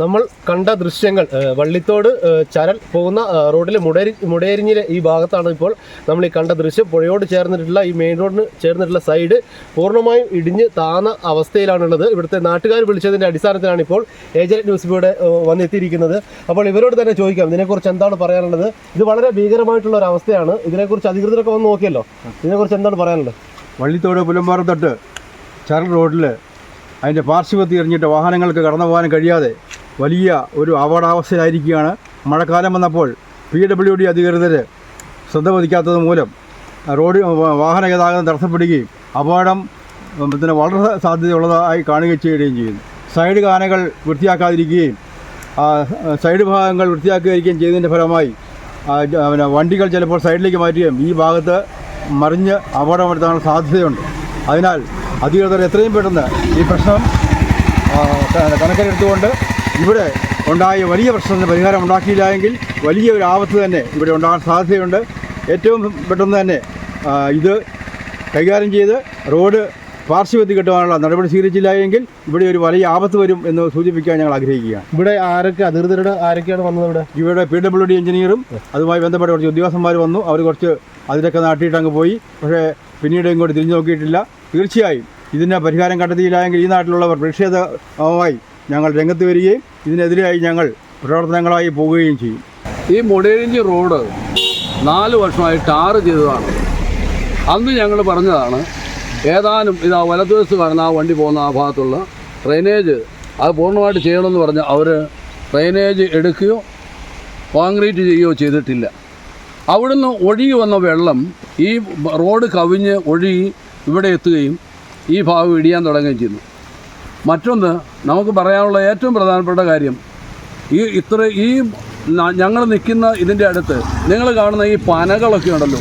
നമ്മൾ കണ്ട ദൃശ്യങ്ങൾ വള്ളിത്തോട് ചരൽ പോകുന്ന റോഡിൽ മുടേരി മുടേരിഞ്ഞിലെ ഈ ഭാഗത്താണ് ഇപ്പോൾ നമ്മൾ ഈ കണ്ട ദൃശ്യം. പുഴയോട് ചേർന്നിട്ടുള്ള ഈ മെയിൻ റോഡിന് ചേർന്നിട്ടുള്ള സൈഡ് പൂർണമായും ഇടിഞ്ഞ് താന്ന അവസ്ഥയിലാണുള്ളത്. ഇവിടുത്തെ നാട്ടുകാർ വിളിച്ചതിന്റെ അടിസ്ഥാനത്തിലാണ് ഇപ്പോൾ ഏജന്റ് ന്യൂസ് ഇവിടെ വന്നെത്തിയിരിക്കുന്നത്. അപ്പോൾ ഇവരോട് തന്നെ ചോദിക്കാം ഇതിനെക്കുറിച്ച് എന്താണ് പറയാനുള്ളത്? ഇത് വളരെ ഭീകരമായിട്ടുള്ള ഒരു അവസ്ഥയാണ്. ഇതിനെക്കുറിച്ച് അധികൃതരൊക്കെ വന്ന് നോക്കിയല്ലോ. ഇതിനെക്കുറിച്ച് എന്താണ് പറയാനുള്ളത്? വള്ളിത്തോട് പുലമ്പാറത്തൊട്ട് ചരൽ റോഡിൽ അതിന്റെ പാർശ്വത്തി എറിഞ്ഞിട്ട് വാഹനങ്ങൾക്ക് കടന്നു പോകാൻ കഴിയാതെ വലിയ ഒരു അപകടാവസ്ഥയിലായിരിക്കുകയാണ്. മഴക്കാലം വന്നപ്പോൾ പി ഡബ്ല്യു ഡി അധികൃതർ ശ്രദ്ധ പതിക്കാത്തത് മൂലം റോഡ് വാഹന ഗതാഗതം തടസ്സപ്പെടുകയും അപകടം പിന്നെ വളരെ സാധ്യതയുള്ളതായി കാണുകയും ചെയ്യുകയും ചെയ്യുന്നു. സൈഡ് ഗാനകൾ വൃത്തിയാക്കാതിരിക്കുകയും സൈഡ് ഭാഗങ്ങൾ വൃത്തിയാക്കുകയും ചെയ്തതിന്റെ ഫലമായി പിന്നെ വണ്ടികൾ ചിലപ്പോൾ സൈഡിലേക്ക് മാറ്റുകയും ഈ ഭാഗത്ത് മറിഞ്ഞ് അപകടം വരുത്താനുള്ള സാധ്യതയുണ്ട്. അതിനാൽ അധികൃതർ എത്രയും പെട്ടെന്ന് ഈ പ്രശ്നം കണക്കിലെടുത്തുകൊണ്ട് ഇവിടെ ഉണ്ടായ വലിയ പ്രശ്നത്തിന് പരിഹാരം ഉണ്ടാക്കിയില്ല എങ്കിൽ വലിയ ഒരു ആപത്ത് തന്നെ ഇവിടെ ഉണ്ടാകാൻ സാധ്യതയുണ്ട്. ഏറ്റവും പെട്ടെന്ന് തന്നെ ഇത് കൈകാര്യം ചെയ്ത് റോഡ് പാർശ്വത്തി കെട്ടുവാനുള്ള നടപടി സ്വീകരിച്ചില്ല എങ്കിൽ ഇവിടെ ഒരു വലിയ ആപത്ത് വരും എന്ന് സൂചിപ്പിക്കാൻ ഞങ്ങൾ ആഗ്രഹിക്കുകയാണ്. ഇവിടെ ആരൊക്കെ അധികൃതരുടെ ആരൊക്കെയാണ് വന്നത് ഇവിടെ? ഇവിടെ പി ഡബ്ല്യു ഡി എഞ്ചിനീയറും അതുമായി ബന്ധപ്പെട്ട കുറച്ച് ഉദ്യോഗസ്ഥന്മാർ വന്നു. അവർ കുറച്ച് അതിലൊക്കെ നാട്ടിയിട്ട് അങ്ങ് പോയി. പക്ഷേ പിന്നീട് ഇങ്ങോട്ട് തിരിഞ്ഞു നോക്കിയിട്ടില്ല. തീർച്ചയായും ഇതിന് പരിഹാരം കണ്ടെത്തിയില്ല എങ്കിൽ ഈ നാട്ടിലുള്ളവർ പ്രതിഷേധമായി ഞങ്ങൾ രംഗത്ത് വരികയും ഇതിനെതിരായി ഞങ്ങൾ പ്രവർത്തനങ്ങളായി പോവുകയും ചെയ്യും. ഈ മുടേരിഞ്ചി റോഡ് നാല് വർഷമായി ടാർ ചെയ്തതാണ്. അന്ന് ഞങ്ങൾ പറഞ്ഞതാണ് ഏതാനും ഇതാ വലതുവശത്ത് കാണുന്ന ആ വണ്ടി പോകുന്ന ആ ഭാഗത്തുള്ള ഡ്രെയിനേജ് അത് പൂർണമായിട്ട് ചെയ്യണമെന്ന് പറഞ്ഞ് അവർ ഡ്രെയിനേജ് എടുക്കുകയോ കോൺക്രീറ്റ് ചെയ്യുകയോ ചെയ്തിട്ടില്ല. അവിടുന്ന് ഒഴുകി വന്ന വെള്ളം ഈ റോഡ് കവിഞ്ഞ് ഒഴുകി ഇവിടെ എത്തുകയും ഈ ഭാഗം ഇടിയാൻ തുടങ്ങുകയും ചെയ്യുന്നു. മറ്റൊന്ന് നമുക്ക് പറയാനുള്ള ഏറ്റവും പ്രധാനപ്പെട്ട കാര്യം ഈ ഇത്ര ഈ ഞങ്ങൾ നിൽക്കുന്ന ഇതിന്റെ അടുത്ത് നിങ്ങൾ കാണുന്ന ഈ പനകളൊക്കെ ഉണ്ടല്ലോ.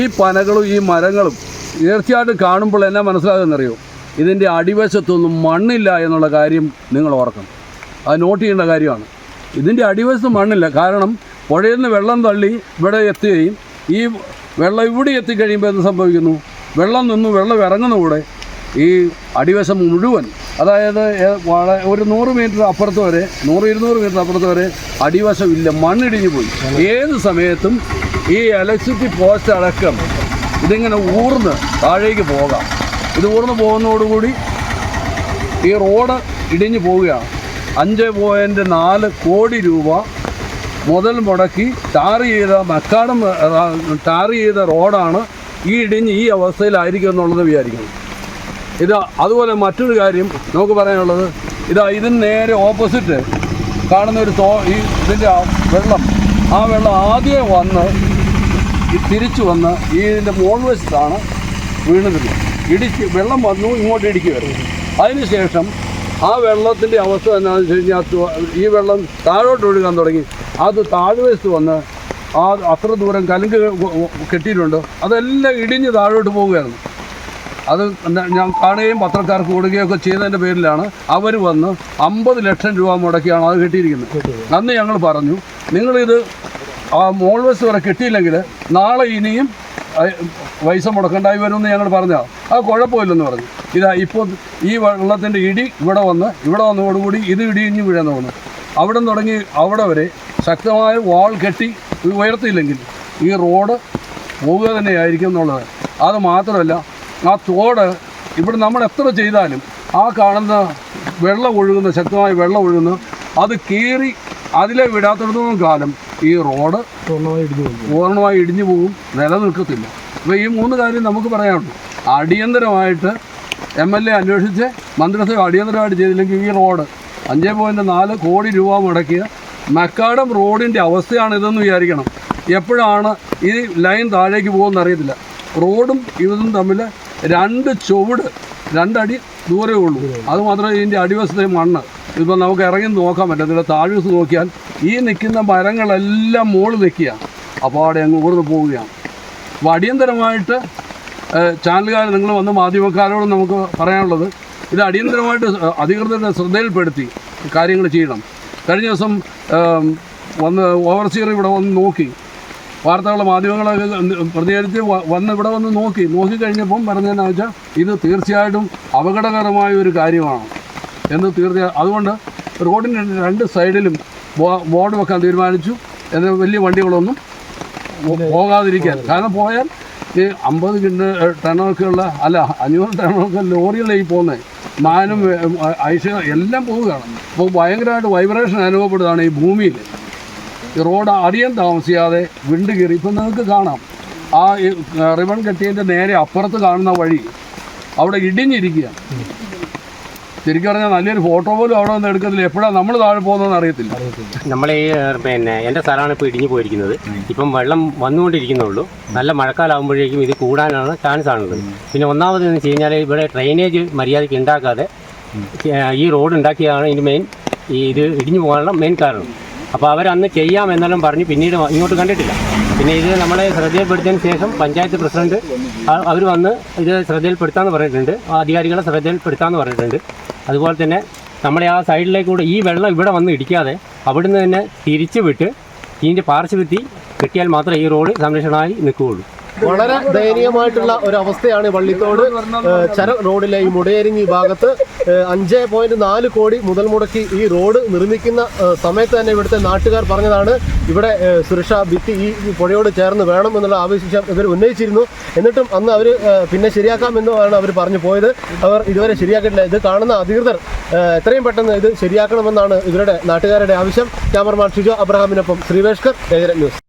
ഈ പനകളും ഈ മരങ്ങളും തീർച്ചയായിട്ടും കാണുമ്പോൾ എന്നാ മനസ്സിലാകുന്നറിയോ? ഇതിന്റെ അടിവശത്തൊന്നും മണ്ണില്ല എന്നുള്ള കാര്യം നിങ്ങൾ ഓർക്കണം. അത് നോട്ട് ചെയ്യേണ്ട കാര്യമാണ്. ഇതിന്റെ അടിവശത്ത് മണ്ണില്ല. കാരണം പുഴയിൽ നിന്ന് വെള്ളം തള്ളി ഇവിടെ എത്തുകയും ഈ വെള്ളം ഇവിടെ എത്തിക്കഴിയുമ്പോൾ എന്ത് സംഭവിക്കുന്നു? വെള്ളം നിന്നും വെള്ളം ഇറങ്ങുന്ന കൂടെ ഈ അടിവശം മുഴുവൻ അതായത് ഒരു നൂറ് മീറ്റർ അപ്പുറത്ത് വരെ നൂറ് ഇരുന്നൂറ് മീറ്റർ അപ്പുറത്ത് വരെ അടിവശം ഇല്ല മണ്ണിടിഞ്ഞു പോയി. ഏത് സമയത്തും ഈ ഇലക്ട്രിസിറ്റി പോസ്റ്റ് അടക്കം ഇതിങ്ങനെ ഊർന്ന് താഴേക്ക് പോകാം. ഇത് ഊർന്ന് പോകുന്നതോടുകൂടി ഈ റോഡ് ഇടിഞ്ഞു പോവുകയാണ്. അഞ്ച് പോയിന്റ് നാല് കോടി രൂപ മുതൽ മുടക്കി ടാർ ചെയ്ത മക്കാടം ടാർ ചെയ്ത റോഡാണ് ഈ ഇടിഞ്ഞ് ഈ അവസ്ഥയിലായിരിക്കും എന്നുള്ളത് വിചാരിക്കുന്നത് ഇത് അതുപോലെ മറ്റൊരു കാര്യം നമുക്ക് പറയാനുള്ളത്. ഇതാ ഇതിന് നേരെ ഓപ്പോസിറ്റ് കാണുന്ന ഒരു തോ ഈ ഇതിന്റെ വെള്ളം. ആ വെള്ളം ആദ്യം വന്ന് തിരിച്ചു വന്ന് ഈ ഇതിന്റെ മോൾ വശത്താണ് വീണത്. ഇടിച്ച് വെള്ളം വന്നു ഇങ്ങോട്ട് ഇടിക്കുക അതിനുശേഷം ആ വെള്ളത്തിന്റെ അവസ്ഥ എന്താണെന്ന് വെച്ച് കഴിഞ്ഞാൽ ഈ വെള്ളം താഴോട്ട് ഒഴുകാൻ തുടങ്ങി. അത് താഴ്വശത്ത് വന്ന് ആ അത്ര ദൂരം കലുങ്ക് കെട്ടിയിട്ടുണ്ട്. അതെല്ലാം ഇടിഞ്ഞ് താഴോട്ട് പോവുകയായിരുന്നു അത് ഞാൻ കാണുകയും പത്രക്കാർക്ക് കൊടുക്കുകയും ഒക്കെ ചെയ്തതിന്റെ പേരിലാണ് അവർ വന്ന് അമ്പത് ലക്ഷം രൂപ മുടക്കിയാണ് അത് കിട്ടിയിരിക്കുന്നത്. അന്ന് ഞങ്ങൾ പറഞ്ഞു നിങ്ങളിത് ആ മോൾ ബസ് വരെ കിട്ടിയില്ലെങ്കിൽ നാളെ ഇനിയും പൈസ മുടക്കണ്ടായി വരുമെന്ന് ഞങ്ങൾ പറഞ്ഞാൽ അത് കുഴപ്പമില്ലെന്ന് പറഞ്ഞു. ഇതാ ഇപ്പോൾ ഈ വെള്ളത്തിന്റെ ഇടി ഇവിടെ വന്ന് ഇവിടെ വന്നതോടുകൂടി ഇത് ഇടിഞ്ഞ് വീഴാൻ തോന്നുന്നു. അവിടെ തുടങ്ങി അവിടെ വരെ ശക്തമായ വാൾ കെട്ടി ഉയർത്തിയില്ലെങ്കിൽ ഈ റോഡ് പോവുക തന്നെയായിരിക്കും എന്നുള്ളത്. അത് മാത്രമല്ല ആ തോട് ഇവിടെ നമ്മൾ എത്ര ചെയ്താലും ആ കാണുന്ന വെള്ളം ഒഴുകുന്ന ശക്തമായ വെള്ളം ഒഴുകുന്ന അത് കീറി അതിലെ വിടാത്തിടത്തോളം കാലം ഈ റോഡ് പൂർണമായി ഇടിഞ്ഞു പോകും. പൂർണമായി ഇടിഞ്ഞു പോകും നിലനിൽക്കത്തില്ല. അപ്പോൾ ഈ മൂന്ന് കാര്യം നമുക്ക് പറയാനുള്ളൂ. അടിയന്തരമായിട്ട് എം എൽ എ അന്വേഷിച്ച് മന്ത്രിസഭ അടിയന്തരമായിട്ട് ചെയ്തില്ലെങ്കിൽ ഈ റോഡ് അഞ്ച് പോയിന്റ് നാല് കോടി രൂപ മുടക്കിയ മക്കാടം റോഡിന്റെ അവസ്ഥയാണ് ഇതെന്ന് വിചാരിക്കണം. എപ്പോഴാണ് ഈ ലൈൻ താഴേക്ക് പോകുമെന്ന് അറിയത്തില്ല റോഡും ഇതും തമ്മിൽ രണ്ട് ചുവട് രണ്ടടി ദൂരമേ ഉള്ളൂ. അതുമാത്രമേ ഇതിന്റെ അടിവശത്തെ മണ്ണ്. ഇപ്പം നമുക്ക് ഇറങ്ങി നോക്കാൻ പറ്റത്തില്ല. താഴ്വശത്ത് നോക്കിയാൽ ഈ നിൽക്കുന്ന മരങ്ങളെല്ലാം മുകളിൽ നിൽക്കുക അപ്പോൾ അവിടെ അങ്ങ് പോവുകയാണ് അപ്പോൾ അടിയന്തരമായിട്ട് ചാനലുകാർ നിങ്ങൾ വന്ന മാധ്യമക്കാരോട് നമുക്ക് പറയാനുള്ളത് ഇത് അടിയന്തരമായിട്ട് അധികൃതരുടെ ശ്രദ്ധയിൽപ്പെടുത്തി കാര്യങ്ങൾ ചെയ്യണം. കഴിഞ്ഞ ദിവസം വന്ന് ഓവർസീർ ഇവിടെ വന്ന് നോക്കി. വാർത്തകൾ മാധ്യമങ്ങളൊക്കെ പ്രതികരിച്ച് വന്ന് ഇവിടെ വന്ന് നോക്കി. നോക്കിക്കഴിഞ്ഞപ്പം പറഞ്ഞതെന്നു വെച്ചാൽ ഇത് തീർച്ചയായിട്ടും അപകടകരമായ ഒരു കാര്യമാണ് എന്ന് തീർച്ചയായും അതുകൊണ്ട് റോഡിന്റെ രണ്ട് സൈഡിലും ബോർഡ് വെക്കാൻ തീരുമാനിച്ചു. എന്ന വലിയ വണ്ടികളൊന്നും പോകാതിരിക്കാൻ. കാരണം പോയാൽ ഈ അമ്പത് കിണ്ട് ടണ്ണൊക്കെയുള്ള അല്ല അഞ്ഞൂറ് ടണ്ണൊക്കെ ലോറികളായി പോകുന്നത് മാനും ഐഷ എല്ലാം പോവുകയാണ്. അപ്പോൾ ഭയങ്കരമായിട്ട് വൈബ്രേഷൻ അനുഭവപ്പെടുന്നതാണ് ഈ ഭൂമിയിൽ. ഈ റോഡ് അറിയാൻ താമസിയാതെ വിണ്ട് കീറി ഇപ്പം നിങ്ങൾക്ക് കാണാം. ആ റിബൺ കെട്ടിയതിന്റെ നേരെ അപ്പുറത്ത് കാണുന്ന വഴി അവിടെ ഇടിഞ്ഞിരിക്കുകയാണ്. ശരിക്കും പറഞ്ഞാൽ നല്ലൊരു ഫോട്ടോ പോലും അവിടെ നിന്ന് എടുക്കത്തില്ല. എപ്പോഴാണ് നമ്മൾ താഴെ പോകുന്നതെന്ന് അറിയത്തില്ല. നമ്മളെ ഈ പിന്നെ എന്റെ സ്ഥലമാണ് ഇപ്പോൾ ഇടിഞ്ഞു പോയിരിക്കുന്നത്. ഇപ്പം വെള്ളം വന്നുകൊണ്ടിരിക്കുന്നുള്ളൂ നല്ല മഴക്കാലാകുമ്പോഴേക്കും ഇത് കൂടാനാണ് ചാൻസ് ആണുള്ളത്. പിന്നെ ഒന്നാമത് എന്ന് വെച്ച് കഴിഞ്ഞാൽ ഇവിടെ ഡ്രെയിനേജ് മര്യാദയ്ക്ക് ഉണ്ടാക്കാതെ ഈ റോഡ് ഉണ്ടാക്കിയതാണ് ഇതിന് മെയിൻ ഈ ഇത് ഇടിഞ്ഞു പോകാനുള്ള മെയിൻ കാരണം. അപ്പോൾ അവരന്ന് ചെയ്യാം എന്നെല്ലാം പറഞ്ഞ് പിന്നീട് ഇങ്ങോട്ട് കണ്ടിട്ടില്ല. പിന്നെ ഇത് നമ്മളെ ശ്രദ്ധയിൽപ്പെടുത്തിയതിന് ശേഷം പഞ്ചായത്ത് പ്രസിഡന്റ് അവർ വന്ന് ഇത് ശ്രദ്ധയിൽപ്പെടുത്താമെന്ന് പറഞ്ഞിട്ടുണ്ട്. അധികാരികളെ ശ്രദ്ധയിൽപ്പെടുത്താമെന്ന് പറഞ്ഞിട്ടുണ്ട്. അതുപോലെ തന്നെ നമ്മളെ ആ സൈഡിലേക്കൂടെ ഈ വെള്ളം ഇവിടെ വന്ന് ഇടിക്കാതെ അവിടുന്ന് തന്നെ തിരിച്ചു വിട്ട് ഇതിന്റെ പാർശ്വത്തി കിട്ടിയാൽ മാത്രമേ ഈ റോഡ് സംരക്ഷണമായി നിൽക്കുകയുള്ളൂ. വളരെ ദയനീയമായിട്ടുള്ള ഒരു അവസ്ഥയാണ് വള്ളിത്തോട്. ചര റോഡിലെ ഈ മുടയരിഞ്ഞി ഭാഗത്ത് അഞ്ച് പോയിന്റ് നാല് കോടി മുതൽ മുടക്കി ഈ റോഡ് നിർമ്മിക്കുന്ന സമയത്ത് തന്നെ ഇവിടുത്തെ നാട്ടുകാർ പറഞ്ഞതാണ് ഇവിടെ സുരക്ഷാ ഭിത്തി ഈ പുഴയോട് ചേർന്ന് വേണം എന്നുള്ള ആവശ്യം ഇവർ ഉന്നയിച്ചിരുന്നു. എന്നിട്ടും അന്ന് അവർ പിന്നെ ശരിയാക്കാമെന്നുമാണ് അവർ പറഞ്ഞു പോയത്. അവർ ഇതുവരെ ശരിയാക്കിയിട്ടില്ല. ഇത് കാണുന്ന അധികൃതർ എത്രയും പെട്ടെന്ന് ഇത് ശരിയാക്കണമെന്നാണ് ഇവരുടെ നാട്ടുകാരുടെ ആവശ്യം. ക്യാമറമാൻ ഷിജോ അബ്രഹാമിനൊപ്പം ശ്രീവേഷ്കർ ഏകര ന്യൂസ്.